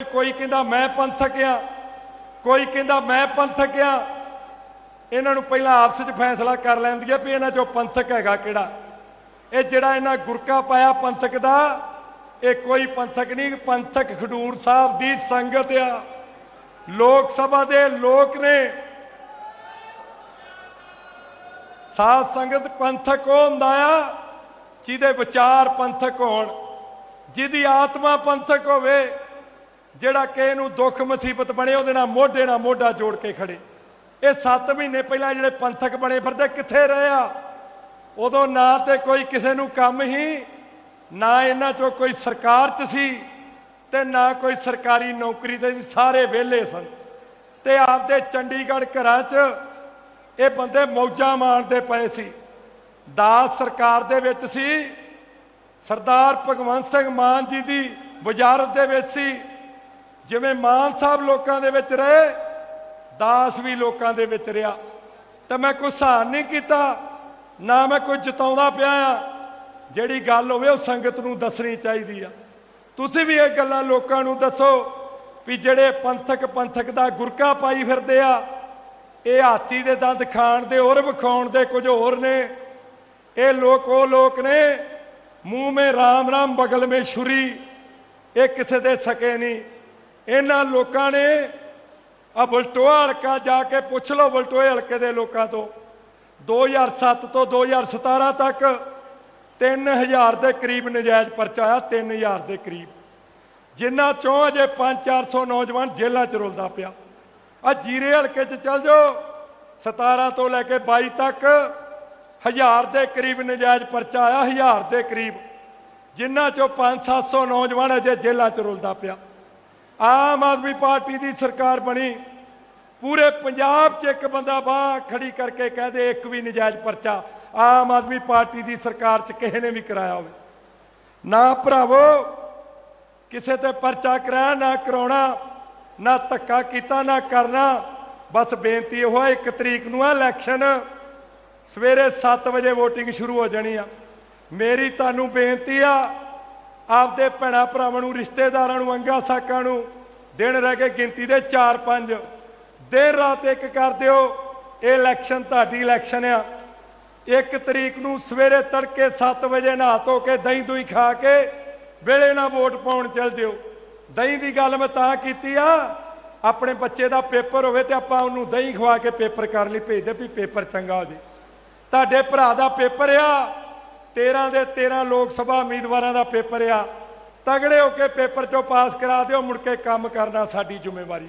ਕੋਈ ਕਹਿੰਦਾ ਮੈਂ ਪੰਥਕ ਆ, ਕੋਈ ਕਹਿੰਦਾ ਮੈਂ ਪੰਥਕ ਆ, ਇਹਨਾਂ ਨੂੰ ਪਹਿਲਾਂ ਆਪਸ ਵਿੱਚ ਫੈਸਲਾ ਕਰ ਲੈਂਦੀ ਹੈ ਵੀ ਇਹਨਾਂ ਚੋਂ ਪੰਥਕ ਹੈਗਾ ਕਿਹੜਾ। ਇਹ ਜਿਹੜਾ ਇਹਨਾਂ ਗੁਰਕਾ ਪਾਇਆ ਪੰਥਕ ਦਾ, ਇਹ ਕੋਈ ਪੰਥਕ ਨਹੀਂ, ਪੰਥਕ ਖਡੂਰ ਸਾਹਿਬ ਦੀ ਸੰਗਤ ਆ। ਲੋਕ ਸਭਾ ਦੇ ਲੋਕ ਨੇ। ਸਾਧ ਸੰਗਤ ਪੰਥਕ ਉਹ ਹੁੰਦਾ ਆ, ਜਿਹਦੇ ਵਿਚਾਰ ਪੰਥਕ ਹੋਣ, ਜਿਹਦੀ ਆਤਮਾ ਪੰਥਕ ਹੋਵੇ ਜਿਹੜਾ ਕਿ ਇਹਨੂੰ ਦੁੱਖ ਮੁਸੀਬਤ ਬਣੇ, ਉਹਦੇ ਨਾਲ ਮੋਢੇ ਨਾਲ ਮੋਢਾ ਜੋੜ ਕੇ ਖੜੇ। ਇਹ 7 ਮਹੀਨੇ ਪਹਿਲਾਂ ਜਿਹੜੇ ਪੰਥਕ ਬਣੇ ਫਿਰਦੇ, ਕਿੱਥੇ ਰਹੇ ਆ? ਉਦੋਂ ਨਾ ਤੇ ਕੋਈ ਕਿਸੇ ਨੂੰ ਕੰਮ ਹੀ, ਨਾ ਇਹਨਾਂ ਚੋਂ ਕੋਈ ਸਰਕਾਰ 'ਚ ਸੀ ਤੇ ਨਾ ਕੋਈ ਸਰਕਾਰੀ ਨੌਕਰੀ ਦੇ ਸਾਰੇ ਵਿਹਲੇ ਸਨ। ਤੇ ਆਪਦੇ ਚੰਡੀਗੜ੍ਹ ਘਰਾਂ 'ਚ ਇਹ ਬੰਦੇ ਮੌਜਾਂ ਮਾਣਦੇ ਪਏ ਸੀ। ਦਾਸ ਸਰਕਾਰ ਦੇ ਵਿੱਚ ਸੀ, ਸਰਦਾਰ ਭਗਵੰਤ ਸਿੰਘ ਮਾਨ ਜੀ ਦੀ ਵਜ਼ਾਰਤ ਦੇ ਵਿੱਚ ਸੀ ਜਿਵੇਂ ਮਾਨ ਸਾਹਿਬ ਲੋਕਾਂ ਦੇ ਵਿੱਚ ਰਹੇ, ਦਾਸ ਵੀ ਲੋਕਾਂ ਦੇ ਵਿੱਚ ਰਿਹਾ। ਤਾਂ ਮੈਂ ਕੋਈ ਸਹਾਨ ਨਹੀਂ ਕੀਤਾ, ਨਾ ਮੈਂ ਕੋਈ ਜਿਤਾਉਂਦਾ ਪਿਆ ਆ। ਜਿਹੜੀ ਗੱਲ ਹੋਵੇ ਉਹ ਸੰਗਤ ਨੂੰ ਦੱਸਣੀ ਚਾਹੀਦੀ ਆ। ਤੁਸੀਂ ਵੀ ਇਹ ਗੱਲਾਂ ਲੋਕਾਂ ਨੂੰ ਦੱਸੋ ਵੀ ਜਿਹੜੇ ਪੰਥਕ ਪੰਥਕ ਦਾ ਗੁਰਕਾ ਪਾਈ ਫਿਰਦੇ ਆ, ਇਹ ਹਾਥੀ ਦੇ ਦੰਦ ਖਾਣ ਦੇ ਹੋਰ ਵਿਖਾਉਣ ਦੇ ਕੁਝ ਹੋਰ ਨੇ। ਇਹ ਲੋਕ ਉਹ ਲੋਕ ਨੇ, ਮੂੰਹ ਮੇ ਰਾਮ ਰਾਮ, ਬਗਲ ਮੇ ਛੁਰੀ, ਇਹ ਕਿਸੇ ਦੇ ਸਕੇ ਨਹੀਂ। ਇਹਨਾਂ ਲੋਕਾਂ ਨੇ ਆ ਬਲਟੋਆ ਹਲਕਾ ਜਾ ਕੇ ਪੁੱਛ ਲਓ ਬਲਟੋਏ ਹਲਕੇ ਦੇ ਲੋਕਾਂ ਤੋਂ। 2007 ਤੋਂ 2017 ਤੱਕ 3000 ਦੇ ਕਰੀਬ ਨਜਾਇਜ਼ ਪਰਚਾ ਆਇਆ 3000 ਦੇ ਕਰੀਬ। ਜਿਨ੍ਹਾਂ ਚੋਂ ਅਜੇ 5-400 ਨੌਜਵਾਨ ਜੇਲ੍ਹਾਂ 'ਚ ਰੁਲਦਾ ਪਿਆ। ਆ ਜੀਰੇ ਹਲਕੇ 'ਚ ਚੱਲ ਜਾਓ 17 ਤੋਂ ਲੈ ਕੇ 22 ਤੱਕ ਹਜ਼ਾਰ ਦੇ ਕਰੀਬ ਨਜਾਇਜ਼ ਪਰਚਾ ਆਇਆ, ਹਜ਼ਾਰ ਦੇ ਕਰੀਬ। ਜਿਨ੍ਹਾਂ ਚੋਂ 5-700 ਨੌਜਵਾਨ ਅਜੇ ਜੇਲ੍ਹਾਂ 'ਚ ਰੁਲਦਾ ਪਿਆ। ਆਮ ਆਦਮੀ ਪਾਰਟੀ ਦੀ ਸਰਕਾਰ ਬਣੀ, ਪੂਰੇ ਪੰਜਾਬ 'ਚ ਇੱਕ ਬੰਦਾ ਬਾਹ ਖੜੀ ਕਰਕੇ ਕਹਦੇ ਇੱਕ ਵੀ ਨਜਾਇਜ਼ ਪਰਚਾ ਆਮ ਆਦਮੀ ਪਾਰਟੀ ਦੀ ਸਰਕਾਰ 'ਚ ਕਿਸੇ ਨੇ ਵੀ ਕਰਾਇਆ ਹੋਵੇ। ਨਾ ਭਰਾਵੋ, ਕਿਸੇ ਤੇ ਪਰਚਾ ਕਰਾਇਆ, ਨਾ ਕਰਾਉਣਾ, ਨਾ ਧੱਕਾ ਕੀਤਾ, ਨਾ ਕਰਨਾ, ਬਸ ਬੇਨਤੀ ਇਹ ਹੈ ਇੱਕ ਤਰੀਕ ਨੂੰ ਆ ਇਲੈਕਸ਼ਨ, ਸਵੇਰੇ 7 ਵਜੇ VOTING ਸ਼ੁਰੂ ਹੋ ਜਾਣੀ ਆ। ਮੇਰੀ ਤੁਹਾਨੂੰ ਬੇਨਤੀ ਆ ਆਪਦੇ ਭੈਣਾ ਭਰਾਵਾਂ ਨੂੰ, ਰਿਸ਼ਤੇਦਾਰਾਂ ਨੂੰ ਅੰਗਾ ਸਾਕਾਂ ਨੂੰ ਦਿਨ ਰਹਿ ਕੇ ਗਿਣਤੀ ਦੇ 4-5 ਦੇਰ ਰਾਤ ਇੱਕ ਕਰ ਦਿਓ, ਇਹ ਇਲੈਕਸ਼ਨ ਤੁਹਾਡੀ ਇਲੈਕਸ਼ਨ ਆ। ਇੱਕ ਤਰੀਕ ਨੂੰ ਸਵੇਰੇ ਤੜਕੇ 7 ਵਜੇ ਨਹਾ ਧੋ ਕੇ ਦਹੀਂ ਦੁਈ ਖਾ ਕੇ ਵੇਲੇ ਨਾਲ ਵੋਟ ਪਾਉਣ ਚੱਲ ਦਿਓ ਦਹੀਂ ਦੀ ਗੱਲ ਮੈਂ ਤਾਂ ਕੀਤੀ ਆ, ਆਪਣੇ ਬੱਚੇ ਦਾ ਪੇਪਰ ਹੋਵੇ ਤੇ ਆਪਾਂ ਉਹਨੂੰ ਦਹੀਂ ਖਵਾ ਕੇ ਪੇਪਰ ਕਰ ਲਈ ਭੇਜਦੇ ਵੀ ਪੇਪਰ ਚੰਗਾ ਹੋ ਜੇ। ਤੁਹਾਡੇ ਭਰਾ ਦਾ ਪੇਪਰ ਆ 13 ਦੇ 13 ਲੋਕ ਸਭਾ ਉਮੀਦਵਾਰਾਂ ਦਾ ਪੇਪਰ ਆ। ਤਗੜੇ ਹੋ ਕੇ ਪੇਪਰ ਚੋਂ ਪਾਸ ਕਰਾ ਦਿਓ, ਮੁੜ ਕੇ ਕੰਮ ਕਰਨਾ ਸਾਡੀ ਜ਼ਿੰਮੇਵਾਰੀ ਹੈ